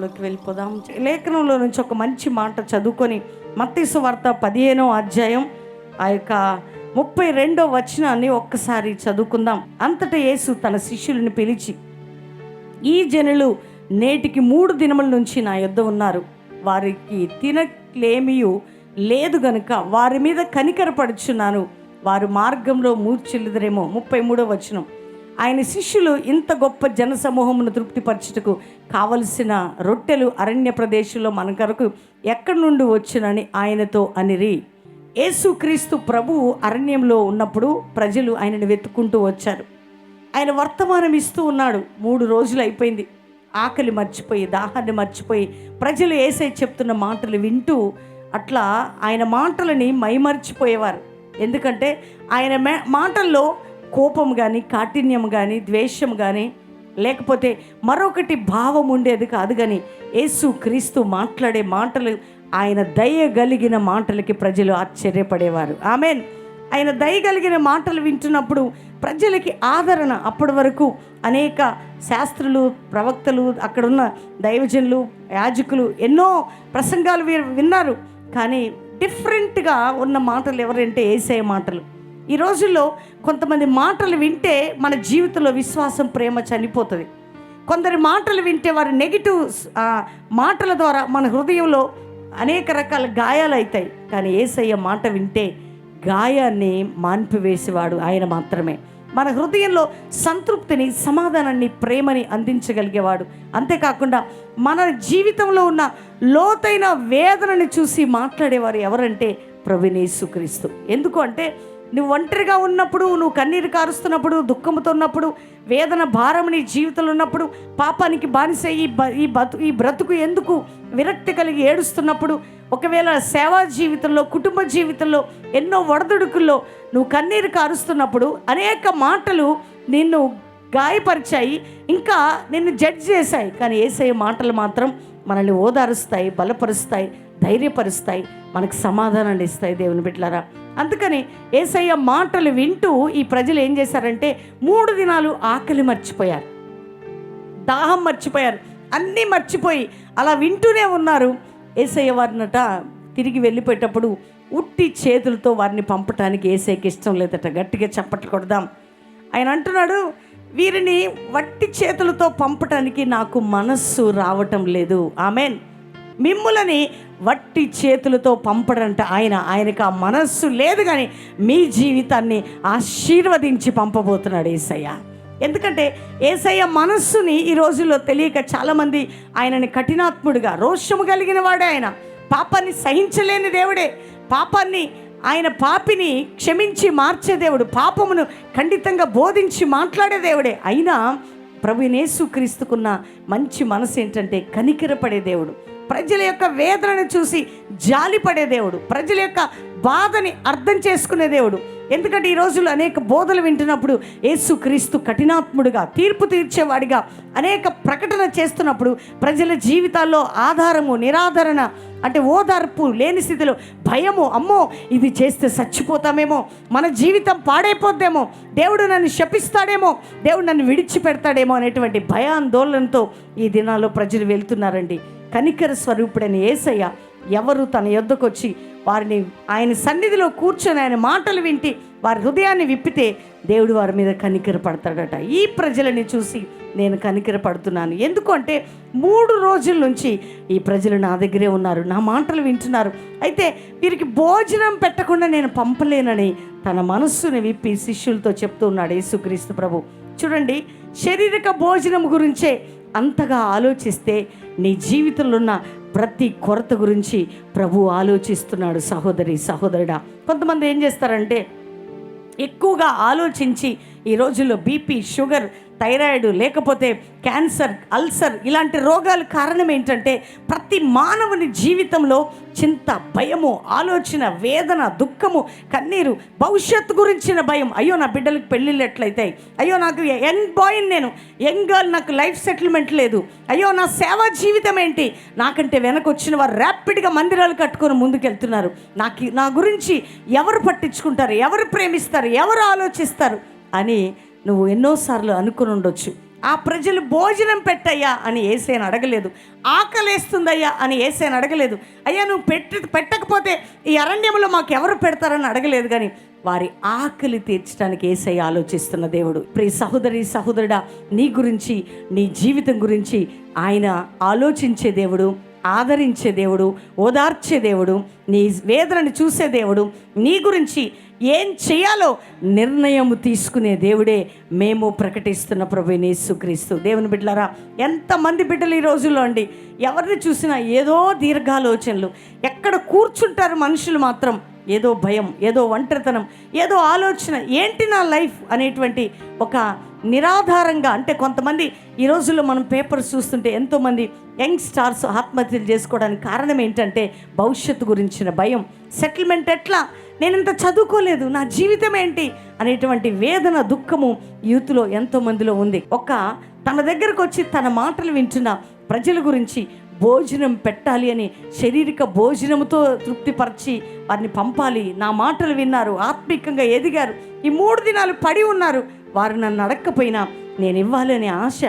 మనం వెళ్ళిపోదాం. లేఖనంలో నుంచి ఒక మంచి మాట చదువుకొని మత్తీసు వార్త పదిహేనో అధ్యాయం ఆ యొక్క ముప్పై రెండో వచనాన్ని ఒక్కసారి చదువుకుందాం. అంతటా యేసు తన శిష్యులను పిలిచి ఈ జనులు నేటికి మూడు దినముల నుంచి నా యొద్ద ఉన్నారు. వారికి తినలేమియు లేదు గనుక వారి మీద కనికరపడుచున్నాను. వారు మార్గంలో మూర్చిల్లుదరేమో ముప్పై మూడో వచనం. ఆయన శిష్యులు ఇంత గొప్ప జన సమూహమును తృప్తిపరచుటకు కావలసిన రొట్టెలు అరణ్య ప్రదేశంలో మన కొరకు ఎక్కడి నుండి వచ్చునని ఆయనతో అనిరి. యేసుక్రీస్తు ప్రభువు అరణ్యంలో ఉన్నప్పుడు ప్రజలు ఆయనను వెతుక్కుంటూ వచ్చారు. ఆయన వర్తమానం ఇస్తూ ఉన్నాడు. మూడు రోజులు అయిపోయింది. ఆకలి మర్చిపోయి దాహాన్ని మర్చిపోయి ప్రజలు ఏసై చెప్తున్న మాటలు వింటూ అట్లా ఆయన మాటలని మైమర్చిపోయేవారు. ఎందుకంటే ఆయన మాటల్లో కోపం కానీ కాఠిన్యం కానీ ద్వేషం కానీ లేకపోతే మరొకటి భావం ఉండేది కాదు కానీ యేసు క్రీస్తు మాట్లాడే మాటలు ఆయన దయ కలిగిన మాటలకి ప్రజలు ఆశ్చర్యపడేవారు. ఆమెన్. ఆయన దయ కలిగిన మాటలు వింటున్నప్పుడు ప్రజలకి ఆదరణ అప్పటి వరకు అనేక శాస్త్రులు ప్రవక్తలు అక్కడున్న దైవజనులు యాజకులు ఎన్నో ప్రసంగాలు విన్నారు. కానీ డిఫరెంట్గా ఉన్న మాటలు ఎవరంటే ఏసే మాటలు. ఈ రోజుల్లో కొంతమంది మాటలు వింటే మన జీవితంలో విశ్వాసం ప్రేమ చనిపోతుంది. కొందరి మాటలు వింటే వారి నెగిటివ్ మాటల ద్వారా మన హృదయంలో అనేక రకాల గాయాలు అవుతాయి కానీ ఏసయ్య మాట వింటే గాయాన్ని మాన్పివేసేవాడు ఆయన మాత్రమే. మన హృదయంలో సంతృప్తిని సమాధానాన్ని ప్రేమని అందించగలిగేవాడు. అంతేకాకుండా మన జీవితంలో ఉన్న లోతైన వేదనని చూసి మాట్లాడేవారు ఎవరంటే ప్రవినేసుక్రీస్తు ఎందుకు అంటే నువ్వు ఒంటరిగా ఉన్నప్పుడు నువ్వు కన్నీరు కారుస్తున్నప్పుడు దుఃఖంతో ఉన్నప్పుడు వేదన భారం నీ జీవితంలో ఉన్నప్పుడు పాపానికి బానిస ఈ బ- ఈ బతు ఈ బ్రతుకు ఎందుకు విరక్తి కలిగి ఏడుస్తున్నప్పుడు ఒకవేళ సేవా జీవితంలో కుటుంబ జీవితంలో ఎన్నో వడదుడుకుల్లో నువ్వు కన్నీరు కారుస్తున్నప్పుడు అనేక మాటలు నిన్ను గాయపరిచాయి ఇంకా నిన్ను జడ్జ్ చేశాయి. కానీ ఏసే మాటలు మాత్రం మనల్ని ఓదారుస్తాయి బలపరుస్తాయి ధైర్యపరుస్తాయి మనకు సమాధానాన్ని ఇస్తాయి దేవుని బిడ్డలారా. అందుకని ఏసయ్య మాటలు వింటూ ఈ ప్రజలు ఏం చేశారంటే మూడు దినాలు ఆకలి మర్చిపోయారు. దాహం మర్చిపోయారు. అన్నీ మర్చిపోయి అలా వింటూనే ఉన్నారు. ఏసయ్య వారినట తిరిగి వెళ్ళిపోయేటప్పుడు ఉట్టి చేతులతో వారిని పంపటానికి ఏసైకి ఇష్టం లేదట. గట్టిగా చప్పట్లు కొడదాం. ఆయన అంటున్నాడు వీరిని వట్టి చేతులతో పంపటానికి నాకు మనస్సు రావటం లేదు. ఆమెన్. మిమ్ములని వట్టి చేతులతో పంపడంట ఆయన. ఆయనకు ఆ మనస్సు లేదు కానీ మీ జీవితాన్ని ఆశీర్వదించి పంపబోతున్నాడు ఏసయ్య. ఎందుకంటే ఏసయ్య మనస్సుని ఈ రోజుల్లో తెలియక చాలామంది ఆయనని కఠినాత్ముడిగా రోషము కలిగిన వాడే ఆయన. పాపాన్ని సహించలేని దేవుడే. పాపాన్ని ఆయన పాపిని క్షమించి మార్చే దేవుడు. పాపమును ఖండితంగా బోధించి మాట్లాడే దేవుడే. అయినా ప్రభునేసు క్రీస్తుకున్న మంచి మనసు ఏంటంటే కనికిరపడే దేవుడు. ప్రజల యొక్క వేదనను చూసి జాలిపడే దేవుడు ప్రజల యొక్క బాధని అర్థం చేసుకునే దేవుడు. ఎందుకంటే ఈ రోజుల్లో అనేక బోధలు వింటున్నప్పుడు యేసు క్రీస్తు కఠినాత్ముడిగా తీర్పు తీర్చేవాడిగా అనేక ప్రకటన చేస్తున్నప్పుడు ప్రజల జీవితాల్లో ఆధారము నిరాదరణ అంటే ఓదార్పు లేని స్థితిలో భయము అమ్మో ఇది చేస్తే చచ్చిపోతామేమో మన జీవితం పాడైపోద్దేమో దేవుడు నన్ను శపిస్తాడేమో దేవుడు నన్ను విడిచిపెడతాడేమో అనేటువంటి భయాందోళనతో ఈ దినాల్లో ప్రజలు వెళ్తున్నారండి. కనికర స్వరూపుడైన ఏసయ్య ఎవరు తన యొద్దకు వచ్చి వారిని ఆయన సన్నిధిలో కూర్చొని ఆయన మాటలు వింటి వారి హృదయాన్ని విప్పితే దేవుడు వారి మీద కనికర పడతాడట. ఈ ప్రజలని చూసి నేను కనికర పడుతున్నాను. ఎందుకంటే మూడు రోజుల నుంచి ఈ ప్రజలు నా దగ్గరే ఉన్నారు నా మాటలు వింటున్నారు. అయితే వీరికి భోజనం పెట్టకుండా నేను పంపలేనని తన మనస్సుని విప్పి శిష్యులతో చెప్తూ ఉన్నాడు యేసుక్రీస్తు ప్రభు. చూడండి శారీరక భోజనం గురించే అంతగా ఆలోచిస్తే నీ జీవితంలో ఉన్న ప్రతి కొరత గురించి ప్రభు ఆలోచిస్తున్నాడు సహోదరి సహోదరుడా. కొంతమంది ఏం చేస్తారంటే ఎక్కువగా ఆలోచించి ఈ రోజుల్లో బీపీ షుగర్ థైరాయిడ్ లేకపోతే క్యాన్సర్ అల్సర్ ఇలాంటి రోగాల కారణం ఏంటంటే ప్రతి మానవుని జీవితంలో చింత భయము ఆలోచన వేదన దుఃఖము కన్నీరు భవిష్యత్తు గురించిన భయం. అయ్యో నా బిడ్డలకు పెళ్ళిళ్ళు ఎట్లయితాయి అయ్యో నాకు యంగ్ బాయ్ నేను. యంగ్ గర్ల్ నాకు లైఫ్ సెటిల్మెంట్ లేదు. అయ్యో నా సేవా జీవితం ఏంటి? నాకంటే వెనక వచ్చిన వారు ర్యాపిడ్గా మందిరాలు కట్టుకొని ముందుకెళ్తున్నారు. నాకు నా గురించి ఎవరు పట్టించుకుంటారు? ఎవరు ప్రేమిస్తారు? ఎవరు ఆలోచిస్తారు? అని నువ్వు ఎన్నోసార్లు అనుకుని ఉండొచ్చు. ఆ ప్రజలు భోజనం పెట్టయ్యా అని ఏసేని అడగలేదు. ఆకలేస్తుందయ్యా అని ఏసేని అడగలేదు. అయ్యా నువ్వు పెట్టి పెట్టకపోతే ఈ అరణ్యంలో మాకు ఎవరు పెడతారని అడగలేదు కానీ వారి ఆకలి తీర్చడానికి ఏసై ఆలోచిస్తున్న దేవుడు. ప్రియ సహోదరి సహోదరుడా నీ గురించి నీ జీవితం గురించి ఆయన ఆలోచించే దేవుడు. ఆదరించే దేవుడు ఓదార్చే దేవుడు నీ వేదనని చూసే దేవుడు నీ గురించి ఏం చేయాలో నిర్ణయం తీసుకునే దేవుడే మేము ప్రకటిస్తున్న ప్రభు యేసుక్రీస్తు దేవుని బిడ్డలారా ఎంతమంది బిడ్డలు ఈ రోజుల్లో అండి ఎవరిని చూసినా ఏదో దీర్ఘాలోచనలు ఎక్కడ కూర్చుంటారు మనుషులు మాత్రం ఏదో భయం ఏదో ఒంటరితనం ఏదో ఆలోచన ఏంటి నా లైఫ్ అనేటువంటి ఒక నిరాధారంగా అంటే కొంతమంది ఈ రోజుల్లో మనం పేపర్స్ చూస్తుంటే ఎంతోమంది యంగ్ స్టార్స్ ఆత్మహత్యలు చేసుకోవడానికి కారణం ఏంటంటే భవిష్యత్తు గురించిన భయం. సెటిల్మెంట్ ఎట్లా? నేను ఇంత చదువుకోలేదు నా జీవితం ఏంటి? అనేటువంటి వేదన దుఃఖము యూత్లో ఎంతోమందిలో ఉంది. ఒక తన దగ్గరకు వచ్చి తన మాటలు వింటున్న ప్రజల గురించి భోజనం పెట్టాలి అని శారీరక భోజనముతో తృప్తిపరిచి వారిని పంపాలి. నా మాటలు విన్నారు ఆత్మికంగా ఎదిగారు. ఈ మూడు దినాలు పడి ఉన్నారు. వారు నన్ను అడక్కపోయినా నేను ఇవ్వాలనే ఆశ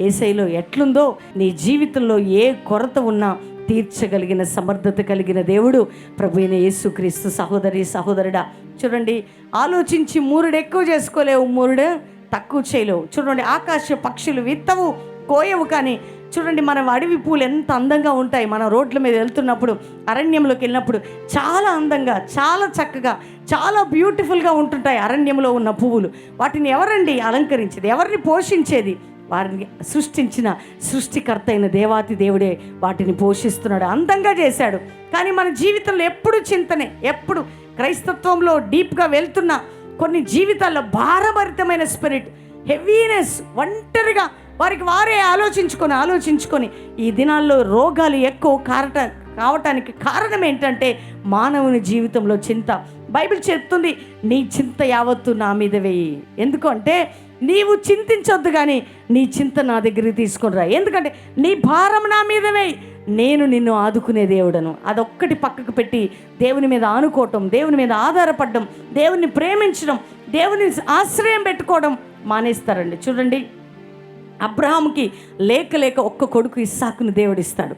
ఏసైలో ఎట్లుందో నీ జీవితంలో ఏ కొరత ఉన్నా తీర్చగలిగిన సమర్థత కలిగిన దేవుడు ప్రభు అయిన యేసుక్రీస్తు సహోదరి సహోదరుడా. చూడండి ఆలోచించి మూరుడు ఎక్కువ చేసుకోలేవు మూరుడు తక్కువ చేయలేవు. చూడండి ఆకాశ పక్షులు విత్తవు కోయవు కానీ చూడండి మన అడవి పూలు ఎంత అందంగా ఉంటాయి. మన రోడ్ల మీద వెళ్తున్నప్పుడు అరణ్యంలోకి వెళ్ళినప్పుడు చాలా అందంగా చాలా చక్కగా చాలా బ్యూటిఫుల్గా ఉంటుంటాయి అరణ్యంలో ఉన్న పువ్వులు. వాటిని ఎవరండి అలంకరించేది? ఎవరిని పోషించేది? వారిని సృష్టించిన సృష్టికర్త అయిన దేవాతి దేవుడే వాటిని పోషిస్తున్నాడు అందంగా చేశాడు. కానీ మన జీవితంలో ఎప్పుడు చింతనే ఎప్పుడు క్రైస్తత్వంలో డీప్గా వెళ్తున్న కొన్ని జీవితాల్లో భారభరితమైన స్పిరిట్ హెవీనెస్ ఒంటరిగా వారికి వారే ఆలోచించుకొని ఆలోచించుకొని ఈ దినాల్లో రోగాలు ఎక్కువ కారట కావటానికి కారణం ఏంటంటే మానవుని జీవితంలో చింత. బైబిల్ చెప్తుంది నీ చింత యావత్తు నా మీద వేయి. ఎందుకంటే నీవు చింతించొద్దు కానీ నీ చింత నా దగ్గరికి తీసుకుని రా. ఎందుకంటే నీ భారం నా మీద వేయి. నేను నిన్ను ఆదుకునే దేవుడను. అదొక్కటి పక్కకు పెట్టి దేవుని మీద ఆనుకోవటం దేవుని మీద ఆధారపడడం దేవుని ప్రేమించడం దేవుని ఆశ్రయం పెట్టుకోవడం మానేస్తారండి. చూడండి. అబ్రహాంకి లేక లేక ఒక్క కొడుకు ఇస్సాకుని దేవుడు ఇస్తాడు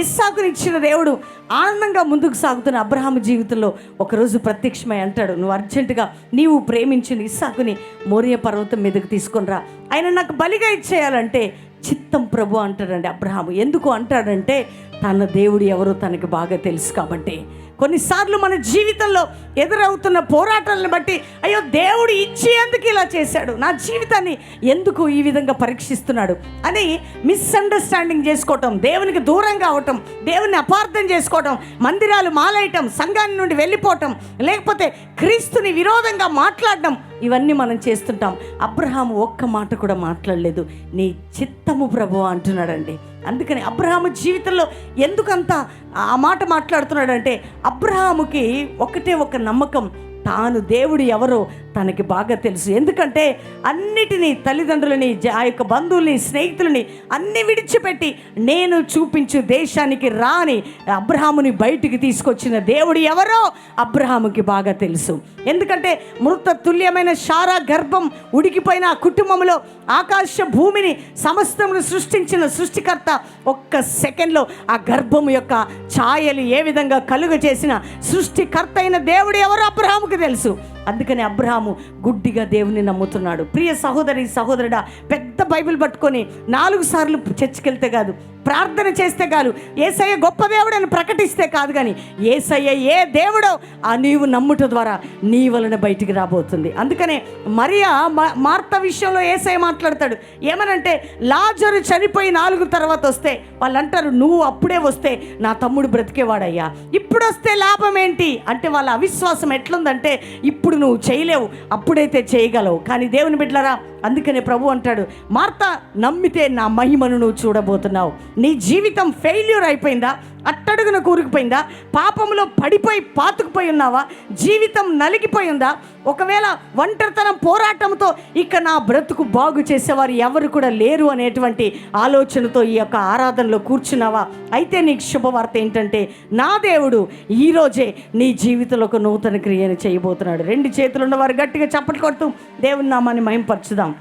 ఇస్సాకుని ఇచ్చిన దేవుడు ఆనందంగా ముందుకు సాగుతున్న అబ్రహాం జీవితంలో ఒకరోజు ప్రత్యక్షమై అంటాడు నువ్వు అర్జెంటుగా నీవు ప్రేమించిన ఇస్సాకుని మోరియ పర్వతం మీదకి తీసుకునిరా ఆయన నాకు బలిగా ఇచ్చేయాలంటే చిత్తం ప్రభు అంటాడండి అబ్రహాము. ఎందుకు అంటాడంటే తన దేవుడు ఎవరో తనకి బాగా తెలుసు కాబట్టి. కొన్నిసార్లు మన జీవితంలో ఎదురవుతున్న పోరాటాలను బట్టి అయ్యో దేవుడు ఇచ్చేందుకు ఇలా చేశాడు నా జీవితాన్ని ఎందుకు ఈ విధంగా పరీక్షిస్తున్నాడు అని మిస్అండర్స్టాండింగ్ చేసుకోవటం దేవునికి దూరంగా అవటం దేవుని అపార్థం చేసుకోవటం మందిరాలు మాలేయటం సంఘాన్ని నుండి వెళ్ళిపోవటం లేకపోతే క్రీస్తుని విరోధంగా మాట్లాడడం ఇవన్నీ మనం చేస్తుంటాం. అబ్రహాము ఒక్క మాట కూడా మాట్లాడలేదు. నీ చిత్తము ప్రభు అంటున్నాడండి. అందుకని అబ్రహాము జీవితంలో ఎందుకంత ఆ మాట మాట్లాడుతున్నాడంటే అబ్రహాముకి ఒకటే ఒక నమ్మకం తాను దేవుడు ఎవరో తనకి బాగా తెలుసు. ఎందుకంటే అన్నిటినీ తల్లిదండ్రులని జ- ఆ యొక్క బంధువుల్ని స్నేహితులని అన్ని విడిచిపెట్టి నేను చూపించు దేశానికి రాని అబ్రహాముని బయటికి తీసుకొచ్చిన దేవుడు ఎవరో అబ్రహాముకి బాగా తెలుసు. ఎందుకంటే మృత తుల్యమైన శారా గర్భం ఉడికిపోయిన ఆ కుటుంబంలో ఆకాశ భూమిని సమస్తమును సృష్టించిన సృష్టికర్త ఒక్క సెకండ్లో ఆ గర్భము యొక్క ఛాయలు ఏ విధంగా కలుగ చేసిన సృష్టికర్త అయిన దేవుడు ఎవరో అబ్రహాముకి తెలుసు. అందుకని అబ్రహాము గుడ్డిగా దేవుని నమ్ముతున్నాడు. ప్రియ సహోదరి సహోదరుడా పెద్ద బైబిల్ పట్టుకొని నాలుగు సార్లు చర్చికి వెళ్తే కాదు ప్రార్థన చేస్తే కాదు ఏసయ్య గొప్ప దేవుడు అని ప్రకటిస్తే కాదు కానీ ఏసయ్య ఏ దేవుడో ఆ నీవు నమ్ముట ద్వారా నీ వలన బయటికి రాబోతుంది. అందుకనే మరియా మా- మార్త విషయంలో ఏసయ్య మాట్లాడతాడు. ఏమనంటే లాజరు చనిపోయి నాలుగు తర్వాత వస్తే వాళ్ళు అంటారు నువ్వు అప్పుడే వస్తే నా తమ్ముడు బ్రతికేవాడయ్యా. ఇప్పుడు వస్తే లాభం ఏంటి? అంటే వాళ్ళ అవిశ్వాసం ఎట్లుందంటే ఇప్పుడు నువ్వు చేయలేవు అప్పుడైతే చేయగలవు. కానీ దేవుని బిడ్డలరా అందుకనే ప్రభు అంటాడు మార్త నమ్మితే నా మహిమను నువ్వు చూడబోతున్నావు. నీ జీవితం ఫెయిల్యూర్ అయిపోయిందా? అట్టడుగున కూరుకుపోయిందా? పాపంలో పడిపోయి పాతుకుపోయి ఉన్నావా? జీవితం నలిగిపోయిందా ఒకవేళ ఒంటరితనం పోరాటంతో ఇక నా బ్రతుకు బాగు చేసేవారు ఎవరు కూడా లేరు అనేటువంటి ఆలోచనతో ఈ యొక్క ఆరాధనలో కూర్చున్నావా? అయితే నీకు శుభవార్త ఏంటంటే నా దేవుడు ఈరోజే నీ జీవితంలో ఒక నూతన క్రియను చేయబోతున్నాడు. రెండు చేతులు ఉన్నవారు గట్టిగా చప్పట్లు కొడుతూ దేవుని నామాన్ని మహింపరచుదాం.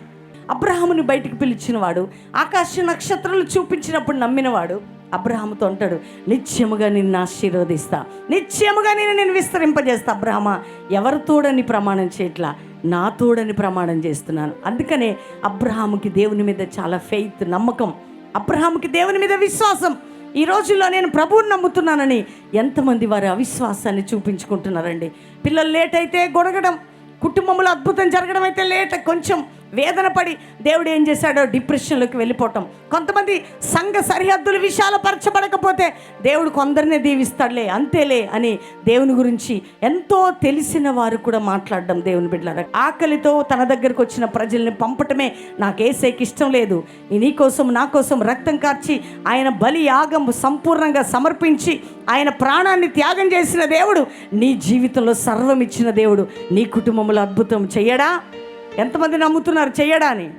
అబ్రహాముని బయటికి పిలిచినవాడు ఆకాశ నక్షత్రాలు చూపించినప్పుడు నమ్మినవాడు అబ్రహాముతో అంటాడు నిత్యముగా నిన్ను ఆశీర్వదిస్తా. నిత్యముగా నేను నేను విస్తరింపజేస్తా. అబ్రహమ ఎవరి తోడని ప్రమాణం చేయట్లా? నా తోడని ప్రమాణం చేస్తున్నాను. అందుకనే అబ్రహాముకి దేవుని మీద చాలా ఫెయిత్ నమ్మకం. అబ్రహాముకి దేవుని మీద విశ్వాసం. ఈ రోజుల్లో నేను ప్రభువుని నమ్ముతున్నానని ఎంతమంది వారి అవిశ్వాసాన్ని చూపించుకుంటున్నారండి. పిల్లలు లేట్ అయితే గొడగడం కుటుంబంలో అద్భుతం జరగడం అయితే లేట్ కొంచెం వేదన పడి దేవుడు ఏం చేశాడో డిప్రెషన్లోకి వెళ్ళిపోవటం. కొంతమంది సంఘ సరిహద్దులు విశాలపరచబడకపోతే దేవుడు కొందరినే దీవిస్తాడులే అంతేలే అని దేవుని గురించి ఎంతో తెలిసిన వారు కూడా మాట్లాడడం దేవుని బిడ్డలారా. ఆకలితో తన దగ్గరకు వచ్చిన ప్రజల్ని పంపటమే నాకు వేసేకి ఇష్టం లేదు. నీ కోసం నా కోసం రక్తం కార్చి ఆయన బలి యాగం సంపూర్ణంగా సమర్పించి ఆయన ప్రాణాన్ని త్యాగం చేసిన దేవుడు నీ జీవితంలో సర్వం ఇచ్చిన దేవుడు నీ కుటుంబంలో అద్భుతం చెయ్యడా ఎంతమంది నమ్ముతున్నారు చేయడాని?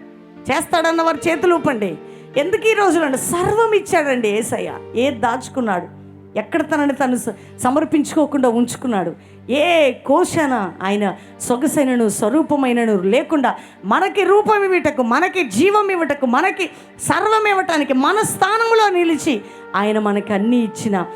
చేస్తాడన్న వారు చేతులు ఊపండి. ఎందుకు ఈ రోజులండి సర్వం ఇచ్చాడండి ఏసయ్య? ఏది దాచుకున్నాడు? ఎక్కడ తనని తను స- సమర్పించుకోకుండా ఉంచుకున్నాడు? ఏ కోశన ఆయన సొగసైనను స్వరూపమైనను లేకుండా మనకి రూపం ఇవ్వటకు మనకి జీవం ఇవ్వటకు మనకి సర్వం ఇవ్వటానికి మన స్థానంలో నిలిచి ఆయన మనకి అన్నీ ఇచ్చిన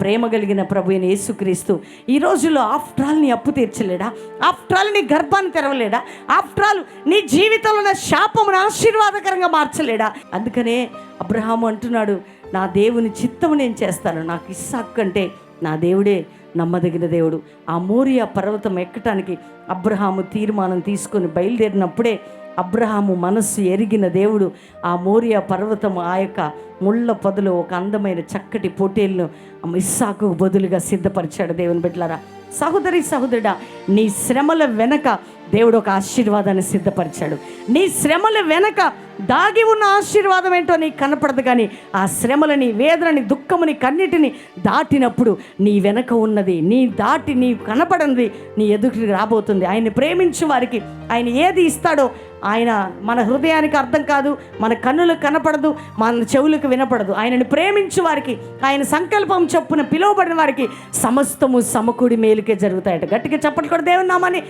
ప్రేమ కలిగిన ప్రభు అయిన యేసుక్రీస్తు ఈ రోజుల్లో ఆఫ్టర్ ఆల్ నీ అప్పు తీర్చలేడా? ఆఫ్టర్ ఆల్ నీ గర్భాన్ని తెరవలేడా? ఆఫ్టర్ ఆల్ నీ జీవితంలో ఉన్న శాపమును ఆశీర్వాదకరంగా మార్చలేడా? అందుకనే అబ్రహాము అంటున్నాడు నా దేవుని చిత్తము నేను చేస్తాను నాకు ఇస్సాక్ కంటే నా దేవుడే నమ్మదగిన దేవుడు. ఆ మోరియా పర్వతం ఎక్కటానికి అబ్రహాము తీర్మానం తీసుకొని బయలుదేరినప్పుడే అబ్రహాము మనస్సు ఎరిగిన దేవుడు ఆ మోరియా పర్వతం ఆ యొక్క ముళ్ళ పొదలు ఒక అందమైన చక్కటి పోటీలను ఇస్సాకు బదులుగా సిద్ధపరిచాడు దేవుని బిడ్డలారా. సహోదరి సహోదరుడా నీ శ్రమల వెనక దేవుడు ఒక ఆశీర్వాదాన్ని సిద్ధపరిచాడు. నీ శ్రమల వెనక దాగి ఉన్న ఆశీర్వాదం ఏంటో నీకు కనపడదు కానీ ఆ శ్రమలని వేదనని దుఃఖముని కన్నిటిని దాటినప్పుడు నీ వెనక ఉన్నది నీ దాటి నీ కనపడనిది నీ ఎదుటికి రాబోతుంది. ఆయన్ని ప్రేమించు వారికి ఆయన ఏది ఇస్తాడో ఆయన మన హృదయానికి అర్థం కాదు మన కన్నులకు కనపడదు మన చెవులకు వినపడదు. ఆయనను ప్రేమించు వారికి ఆయన సంకల్పం చొప్పున పిలువబడిన వారికి సమస్తము సమకూడి మేలుకే జరుగుతాయట. గట్టిగా చెప్పట్లు కూడా దేవుని నామాన్ని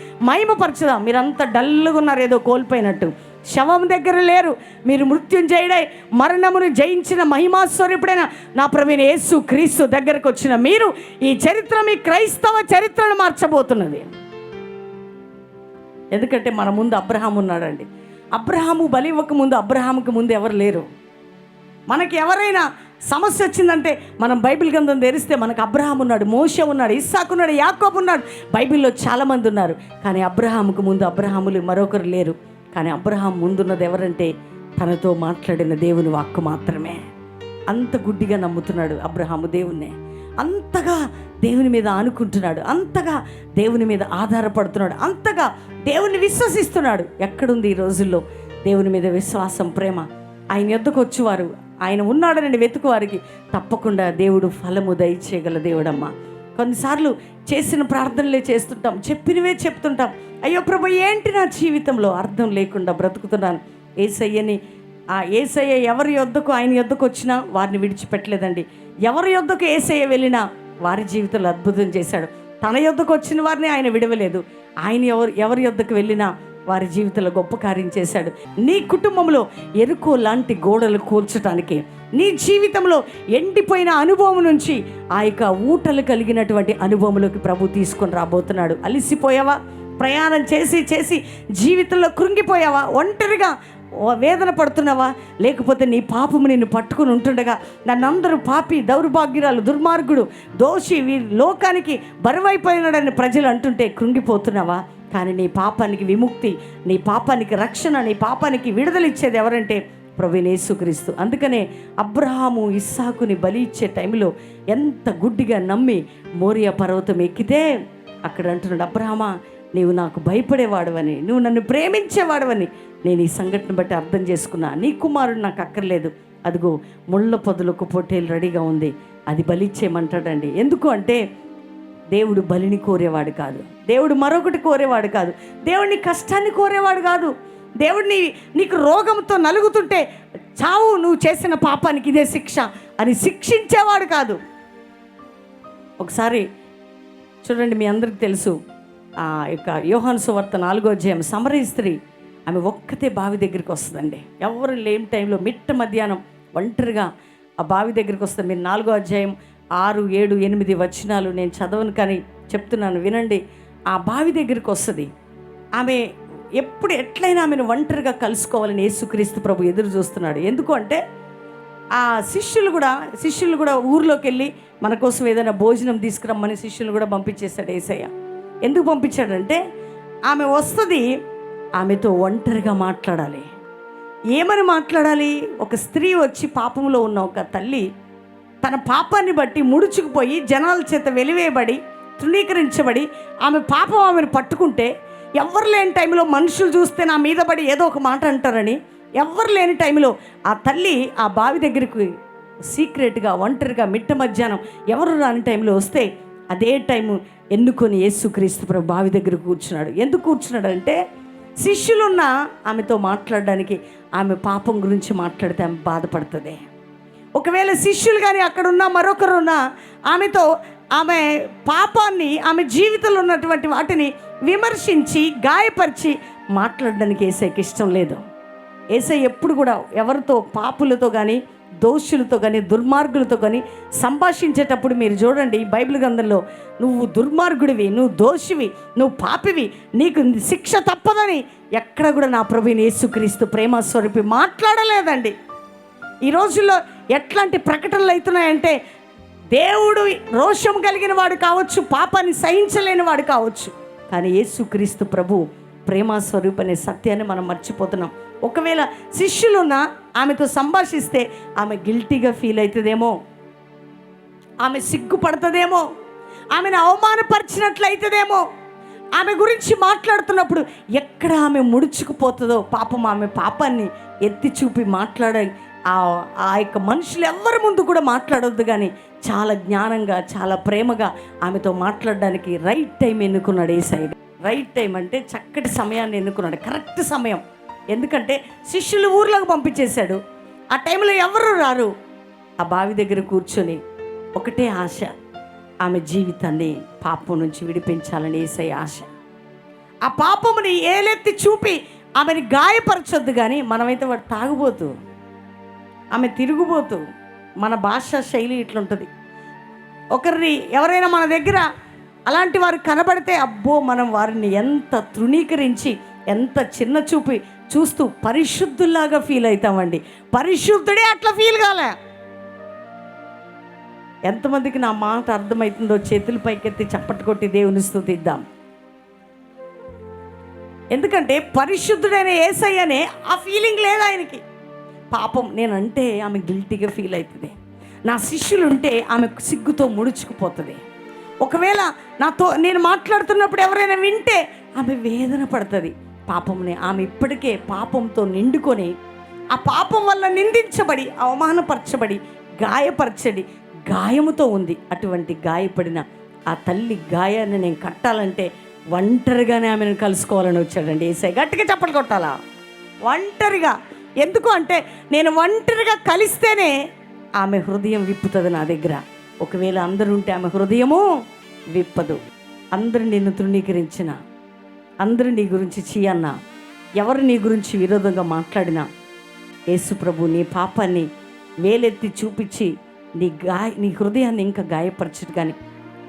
మహిమపరచుదాం మీరంతా డల్గా ఉన్నారు ఏదో కోల్పోయినట్టు. శవం దగ్గర లేరు. మీరు మృత్యుంజయుడై మరణమును జయించిన మహిమాస్వరూపుడైన నా ప్రవీణ యేసు క్రీస్తు దగ్గరకు వచ్చిన మీరు ఈ చరిత్ర మీ క్రైస్తవ చరిత్రను మార్చబోతున్నది. ఎందుకంటే మన ముందు అబ్రహాం ఉన్నాడండి. అబ్రహాము బలి ఇవ్వక ముందు అబ్రహాముకి ముందు ఎవరు లేరు. మనకి ఎవరైనా సమస్య వచ్చిందంటే మనం బైబిల్ గ్రంథం తెరిస్తే మనకు అబ్రహాం ఉన్నాడు మోష ఉన్నాడు ఇస్సాకు ఉన్నాడు యాకోబు ఉన్నాడు. బైబిల్లో చాలామంది ఉన్నారు. కానీ అబ్రహాముకు ముందు అబ్రహాములు మరొకరు లేరు. కానీ అబ్రహాం ముందున్నది ఎవరంటే తనతో మాట్లాడిన దేవుని వాక్కు మాత్రమే. అంత గుడ్డిగా నమ్ముతున్నాడు అబ్రహాము దేవుణ్ణే. అంతగా దేవుని మీద ఆనుకుంటున్నాడు. అంతగా దేవుని మీద ఆధారపడుతున్నాడు. అంతగా దేవుని విశ్వసిస్తున్నాడు. ఎక్కడుంది ఈ రోజుల్లో దేవుని మీద విశ్వాసం ప్రేమ? ఆయన యొద్దకు వచ్చేవారు. ఆయన ఉన్నాడని వెతుకువారికి తప్పకుండా దేవుడు ఫలము దయచేయగల దేవుడమ్మా. కొన్నిసార్లు చేసిన ప్రార్థనలే చేస్తుంటాం చెప్పినవే చెప్తుంటాం. అయ్యో ప్రభు ఏంటి నా జీవితంలో అర్థం లేకుండా బ్రతుకుతున్నాను? ఏసయ్యని ఆ ఏసయ్య ఎవరి యొద్దకు ఆయన యొద్దకు వచ్చినా వారిని విడిచిపెట్టలేదండి. ఎవరి యొద్దకు ఏసయ్య వెళ్ళినా వారి జీవితంలో అద్భుతం చేశాడు. తన యొద్దకు వచ్చిన వారిని ఆయన విడవలేదు. ఆయన ఎవరు ఎవరి యొద్దకు వెళ్ళినా వారి జీవితంలో గొప్ప కార్యం చేశాడు. నీ కుటుంబంలో ఎరుకో లాంటి గోడలు కూల్చడానికి నీ జీవితంలో ఎండిపోయిన అనుభవం నుంచి ఆ యొక్క ఊటలు కలిగినటువంటి అనుభవంలోకి ప్రభు తీసుకొని రాబోతున్నాడు. అలిసిపోయావా? ప్రయాణం చేసి చేసి జీవితంలో కృంగిపోయావా? ఒంటరిగా వేదన పడుతున్నావా? లేకపోతే నీ పాపము నిన్ను పట్టుకుని ఉంటుండగా నన్నందరూ పాపి దౌర్భాగ్యురాలు దుర్మార్గుడు దోషి వీ లోకానికి బరువైపోయినాడని ప్రజలు అంటుంటే కృంగిపోతున్నావా? కానీ నీ పాపానికి విముక్తి నీ పాపానికి రక్షణ నీ పాపానికి విడుదల ఇచ్చేది ఎవరంటే ప్రవీణేసుక్రీస్తు అందుకనే అబ్రహాము ఇస్సాకుని బలి ఇచ్చే టైంలో ఎంత గుడ్డిగా నమ్మి మోరియా పర్వతం ఎక్కితే అక్కడ అంటున్నాడు అబ్రహమా నీవు నాకు భయపడేవాడవని నువ్వు నన్ను ప్రేమించేవాడవని నేను ఈ సంఘటన బట్టి అర్థం చేసుకున్నా. నీ కుమారుడు నాకు అక్కర్లేదు. అదిగో ముళ్ళ పొదలకు పొట్టేలు రెడీగా ఉంది. అది బలిచ్చేయమంటాడండి ఎందుకు అంటే దేవుడు బలిని కోరేవాడు కాదు. దేవుడు మరొకటి కోరేవాడు కాదు. దేవుడిని కష్టాన్ని కోరేవాడు కాదు. దేవుడిని నీకు రోగంతో నలుగుతుంటే చావు నువ్వు చేసిన పాపానికి ఇదే శిక్ష అని శిక్షించేవాడు కాదు. ఒకసారి చూడండి మీ అందరికి తెలుసు ఆ యొక్క యోహాను సువార్త నాలుగో అధ్యాయం సమరీ స్త్రీ ఆమె ఒక్కతే బావి దగ్గరికి వస్తుందండి. ఎవరు లేని టైంలో మిట్ట మధ్యాహ్నం ఒంటరిగా ఆ బావి దగ్గరికి వస్తుంది. మీరు నాలుగో అధ్యాయం ఆరు ఏడు ఎనిమిది వచనాలు నేను చదవను కానీ చెప్తున్నాను వినండి. ఆ బావి దగ్గరికి వస్తుంది. ఆమె ఎప్పుడు ఎట్లయినా ఆమెను ఒంటరిగా కలుసుకోవాలని యేసుక్రీస్తు ప్రభు ఎదురు చూస్తున్నాడు. ఎందుకు అంటే ఆ శిష్యులు కూడా శిష్యులు కూడా ఊర్లోకి వెళ్ళి మన కోసం ఏదైనా భోజనం తీసుకురమ్మని శిష్యులు కూడా పంపించేశాడు ఏసయ్య. ఎందుకు పంపించాడంటే ఆమె వస్తుంది ఆమెతో ఒంటరిగా మాట్లాడాలి. ఏమని మాట్లాడాలి? ఒక స్త్రీ వచ్చి పాపంలో ఉన్న ఒక తల్లి తన పాపాన్ని బట్టి ముడుచుకుపోయి జనాల చేత వెలివేయబడి తృణీకరించబడి ఆమె పాపం ఆమెను పట్టుకుంటే ఎవరు లేని టైంలో మనుషులు చూస్తే నా మీద పడి ఏదో ఒక మాట అంటారని ఎవ్వరు లేని టైంలో ఆ తల్లి ఆ బావి దగ్గరికి సీక్రెట్గా ఒంటరిగా మిట్ట మధ్యాహ్నం ఎవరు రాని టైంలో వస్తే అదే టైము ఎన్నుకొని యేసుక్రీస్తు ప్రభు బావి దగ్గర కూర్చున్నాడు. ఎందుకు కూర్చున్నాడు అంటే శిష్యులున్న ఆమెతో మాట్లాడడానికి ఆమె పాపం గురించి మాట్లాడితే ఆమె బాధపడుతుంది. ఒకవేళ శిష్యులు కానీ అక్కడ ఉన్న మరొకరున్న ఆమెతో ఆమె పాపాన్ని ఆమె జీవితంలో ఉన్నటువంటి వాటిని విమర్శించి గాయపరిచి మాట్లాడడానికి ఏసైకి ఇష్టం లేదు. ఏసై ఎప్పుడు కూడా ఎవరితో పాపులతో కానీ దోషులతో కానీ దుర్మార్గులతో కానీ సంభాషించేటప్పుడు మీరు చూడండి బైబిల్ గ్రంథంలో నువ్వు దుర్మార్గుడివి నువ్వు దోషివి నువ్వు పాపివి నీకు శిక్ష తప్పదని ఎక్కడ కూడా నా ప్రభుని యేసుక్రీస్తు ప్రేమ స్వరూపి మాట్లాడలేదండి. ఈ రోజుల్లో ఎట్లాంటి ప్రకటనలు అవుతున్నాయంటే దేవుడు రోషం కలిగిన వాడు కావచ్చు పాపాన్ని సహించలేని వాడు కావచ్చు. కానీ యేసుక్రీస్తు ప్రభు ప్రేమస్వరూప అనే సత్యాన్ని మనం మర్చిపోతున్నాం. ఒకవేళ శిష్యులున్న ఆమెతో సంభాషిస్తే ఆమె గిల్టీగా ఫీల్ అవుతుందేమో? ఆమె సిగ్గుపడుతుందేమో? ఆమెను అవమానపరిచినట్లయితుందేమో? ఆమె గురించి మాట్లాడుతున్నప్పుడు ఎక్కడ ఆమె ముడుచుకుపోతుందో? పాపం ఆమె పాపాన్ని ఎత్తి చూపి మాట్లాడ ఆ ఆ యొక్క మనుషులు ఎవరి ముందు కూడా మాట్లాడొద్దు కానీ చాలా జ్ఞానంగా చాలా ప్రేమగా ఆమెతో మాట్లాడడానికి రైట్ టైం ఎన్నుకున్నాడు ఏ సైడ్ రైట్ టైం అంటే చక్కటి సమయాన్ని ఎన్నుకున్నాడు. కరెక్ట్ సమయం. ఎందుకంటే శిష్యులు ఊర్లోకి పంపించేశాడు. ఆ టైంలో ఎవరు రారు? ఆ బావి దగ్గర కూర్చొని ఒకటే ఆశ. ఆమె జీవితాన్ని పాపం నుంచి విడిపించాలని ఏసై ఆశ. ఆ పాపముని ఏలెత్తి చూపి ఆమెని గాయపరచొద్దు కానీ మనమైతే వాడు తాగుబోతూ. ఆమె తిరుగుబోతూ మన భాష శైలి ఇట్లుంటుంది. ఒకరిని ఎవరైనా మన దగ్గర అలాంటి వారు కనబడితే అబ్బో మనం వారిని ఎంత తృణీకరించి ఎంత చిన్న చూపి చూస్తూ పరిశుద్ధుల్లాగా ఫీల్ అవుతామండి పరిశుద్ధుడే అట్లా ఫీల్ కాలే. ఎంతమందికి నా మాట అర్థమవుతుందో చేతులు పైకెత్తి చప్పట్లు కొట్టి దేవుని స్థుతిద్దాం. ఎందుకంటే పరిశుద్ధుడైన ఏసయ్యనే ఆ ఫీలింగ్ లేదు ఆయనకి. పాపం నేనంటే ఆమె గిల్టీగా ఫీల్ అవుతుంది. నా శిష్యులు ఉంటే ఆమె సిగ్గుతో ముడుచుకుపోతుంది. ఒకవేళ నాతో నేను మాట్లాడుతున్నప్పుడు ఎవరైనా వింటే ఆమె వేదన పడుతుంది. పాపంని ఆమె ఇప్పటికే పాపంతో నిండుకొని ఆ పాపం వల్ల నిందించబడి అవమానపరచబడి గాయపరచడి గాయముతో ఉంది. అటువంటి గాయపడిన ఆ తల్లి గాయాన్ని నేను కట్టాలంటే ఒంటరిగానే ఆమెను కలుసుకోవాలని వచ్చాడండి. ఏసై గట్టిగా చప్పట్లు కొట్టాలా? ఒంటరిగా. ఎందుకు అంటే నేను ఒంటరిగా కలిస్తేనే ఆమె హృదయం విప్పుతుంది నా దగ్గర. ఒకవేళ అందరూ ఉంటే ఆమె హృదయము విప్పదు. అందరు నిన్ను తృణీకరించిన అందరు నీ గురించి చీయన్నా ఎవరు నీ గురించి విరోధంగా మాట్లాడినా యేసుప్రభు నీ పాపాన్ని వేలెత్తి చూపించి నీ గాయ నీ హృదయాన్ని ఇంకా గాయపరచడు కానీ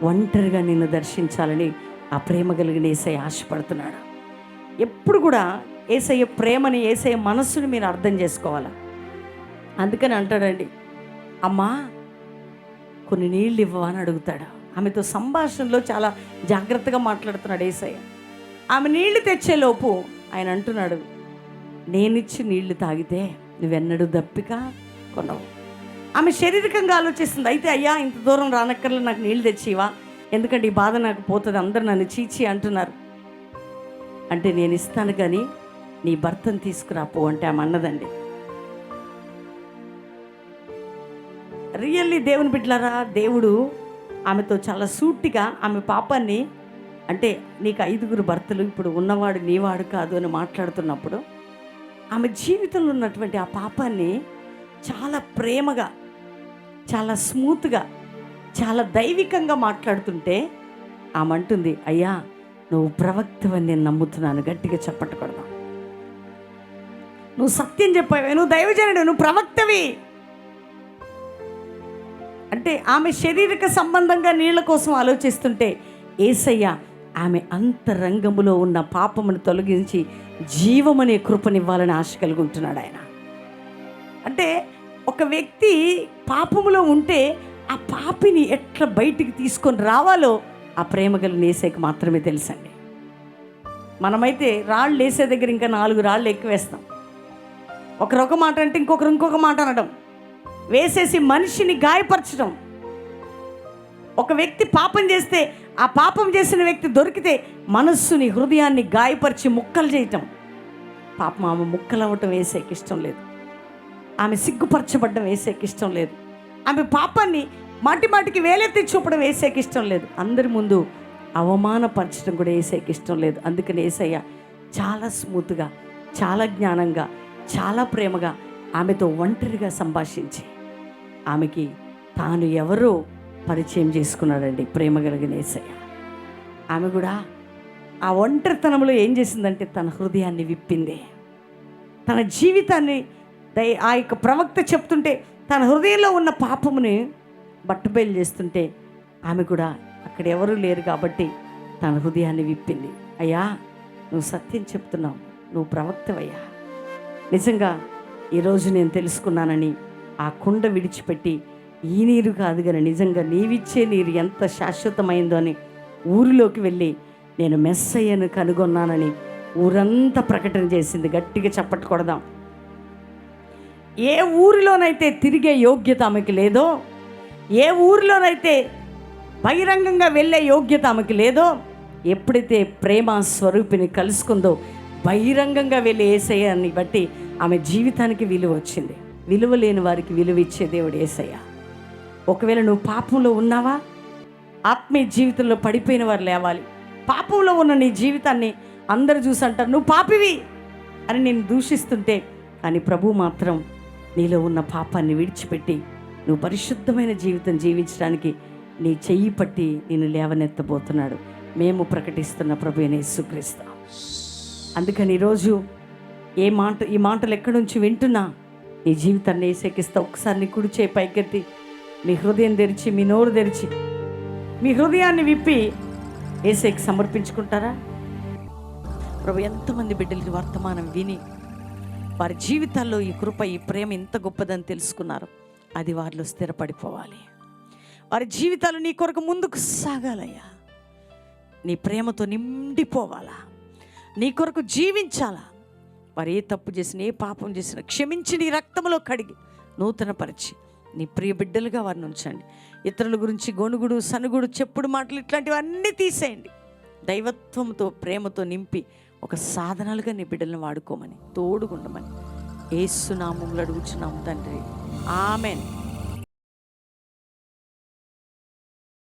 ఒంటరిగా నిన్ను దర్శించాలని ఆ ప్రేమ కలిగిన ఆశపడుతున్నాడు. ఎప్పుడు కూడా ఏసయ్య ప్రేమని ఏసయ్య మనస్సుని మీరు అర్థం చేసుకోవాలి? అందుకని అంటాడండి అమ్మా కొన్ని నీళ్ళు ఇవ్వ అని అడుగుతాడు. ఆమెతో సంభాషణలో చాలా జాగ్రత్తగా మాట్లాడుతున్నాడు ఏసయ్య. ఆమె నీళ్ళు తెచ్చేలోపు ఆయన అంటున్నాడు నేనిచ్చి నీళ్ళు తాగితే నువ్వెన్నడూ దప్పిక కొనవు. ఆమె శారీరకంగా ఆలోచిస్తుంది అయితే అయ్యా ఇంత దూరం రానక్కర్లో నాకు నీళ్ళు తెచ్చివా ఎందుకంటే ఈ బాధ నాకు పోతుంది అందరూ నన్ను చీచి అంటున్నారు. అంటే నేను ఇస్తాను కానీ నీ భర్తను తీసుకురాపో అంటే ఆమె అన్నదండి. రియల్లీ దేవుని బిడ్డలారా దేవుడు ఆమెతో చాలా సూటిగా ఆమె పాపాన్ని అంటే నీకు ఐదుగురు భర్తలు ఇప్పుడు ఉన్నవాడు నీవాడు కాదు అని మాట్లాడుతున్నప్పుడు ఆమె జీవితంలో ఉన్నటువంటి ఆ పాపాన్ని చాలా ప్రేమగా చాలా స్మూత్గా చాలా దైవికంగా మాట్లాడుతుంటే ఆమె అంటుంది అయ్యా నువ్వు ప్రవక్తవని నేను నమ్ముతున్నాను గట్టిగా చెప్పట్టుకూడదాం నువ్వు సత్యం చెప్పావే నువ్వు దైవజనుడు నువ్వు ప్రవక్తవి. అంటే ఆమె శారీరక సంబంధంగా నీళ్ళ కోసం ఆలోచిస్తుంటే ఏసయ్య ఆమె అంతరంగములో ఉన్న పాపమును తొలగించి జీవమనే కృపనివ్వాలని ఆశ కలిగి ఉంటున్నాడు ఆయన. అంటే ఒక వ్యక్తి పాపములో ఉంటే ఆ పాపిని ఎట్లా బయటికి తీసుకొని రావాలో ఆ ప్రేమ గల మాత్రమే తెలుసండి. మనమైతే రాళ్ళు వేసే దగ్గర ఇంకా నాలుగు రాళ్ళు ఎక్కువ వేస్తాం ఒకరు ఒక మాట అంటే ఇంకొకరు ఇంకొక మాట అనడం. వేసేసి మనిషిని గాయపరచడం. ఒక వ్యక్తి పాపం చేస్తే ఆ పాపం చేసిన వ్యక్తి దొరికితే మనస్సుని హృదయాన్ని గాయపరిచి ముక్కలు చేయటం. పాపం ఆమె ముక్కలు అవ్వటం వేసేకి ఇష్టం లేదు. ఆమె సిగ్గుపరచబడ్డం వేసేకి ఇష్టం లేదు. ఆమె పాపాన్ని మాటి మాటికి వేలెత్తి చూపడం వేసేకి ఇష్టం లేదు. అందరి ముందు అవమానపరచడం కూడా వేసేకి ఇష్టం లేదు. అందుకని ఏసయ్య చాలా స్మూత్గా చాలా జ్ఞానంగా చాలా ప్రేమగా ఆమెతో ఒంటరిగా సంభాషించి ఆమెకి తాను ఎవరో పరిచయం చేసుకున్నాడండి ప్రేమ కలిగిన ఏసయ్య. ఆమె కూడా ఆ ఒంటరితనంలో ఏం చేసిందంటే తన హృదయాన్ని విప్పింది. తన జీవితాన్ని ఆ యొక్క ప్రవక్త చెప్తుంటే తన హృదయంలో ఉన్న పాపముని బట్టబయలు చేస్తుంటే ఆమె కూడా అక్కడ ఎవరూ లేరు కాబట్టి తన హృదయాన్ని విప్పింది. అయ్యా నువ్వు సత్యం చెప్తున్నావు నువ్వు ప్రవక్తవయ్యా. నిజంగా ఈరోజు నేను తెలుసుకున్నానని ఆ కుండ విడిచిపెట్టి ఈ నీరు కాదు కానీ నిజంగా నీవిచ్చే నీరు ఎంత శాశ్వతమైందో అని ఊరిలోకి వెళ్ళి నేను మెస్సయ్యను కనుగొన్నానని ఊరంతా ప్రకటన చేసింది. గట్టిగా చప్పట్లు కొడదాం. ఏ ఊరిలోనైతే తిరిగే యోగ్యత ఆమెకి లేదో ఏ ఊరిలోనైతే బహిరంగంగా వెళ్ళే యోగ్యత ఆమెకి లేదో ఎప్పుడైతే ప్రేమ స్వరూపిని కలుసుకుందో బహిరంగంగా వెళ్ళి ఏసయ్యాన్ని బట్టి ఆమె జీవితానికి విలువ వచ్చింది. విలువ లేని వారికి విలువ ఇచ్చే దేవుడు ఏసయ్య. ఒకవేళ నువ్వు పాపంలో ఉన్నావా? ఆత్మీయ జీవితంలో పడిపోయిన వారు లేవాలి. పాపంలో ఉన్న నీ జీవితాన్ని అందరు చూసి అంటారు నువ్వు పాపివి! అని నేను దూషిస్తుంటే కానీ ప్రభు మాత్రం నీలో ఉన్న పాపాన్ని విడిచిపెట్టి నువ్వు పరిశుద్ధమైన జీవితం జీవించడానికి నీ చెయ్యి పట్టి నేను లేవనెత్తబోతున్నాడు. మేము ప్రకటిస్తున్న ప్రభు యేసుక్రీస్తు. అందుకని ఈరోజు ఏ మాట ఈ మాటలు ఎక్కడి నుంచి వింటున్నా నీ జీవితాన్ని ఏసేకిస్తా. ఒకసారి నీ కుడి చేయి పైకెత్తి మీ హృదయం తెరిచి మీ నోరు తెరిచి మీ హృదయాన్ని విప్పి ఏసేకి సమర్పించుకుంటారా? ప్రభు ఎంతమంది బిడ్డలకి వర్తమానం విని వారి జీవితాల్లో ఈ కృప ఈ ప్రేమ ఇంత గొప్పదని తెలుసుకున్నారు. అది వారిలో స్థిరపడిపోవాలి. వారి జీవితాలు నీ కొరకు ముందుకు సాగాలయ్యా. నీ ప్రేమతో నిండిపోవాలా. నీ కొరకు జీవించాలా? వారు ఏ తప్పు చేసినా ఏ పాపం చేసినా క్షమించి నీ రక్తంలో కడిగి నూతనపరిచి నీ ప్రియ బిడ్డలుగా వారిని ఉంచండి. ఇతరుల గురించి గొనుగుడు సనుగుడు చెప్పుడు మాటలు ఇట్లాంటివన్నీ తీసేయండి. దైవత్వంతో ప్రేమతో నింపి ఒక సాధనాలుగా నీ బిడ్డలను వాడుకోమని తోడుగుండమని ఏసునామంలో అడుగుచున్నాము తండ్రి. ఆమెన్.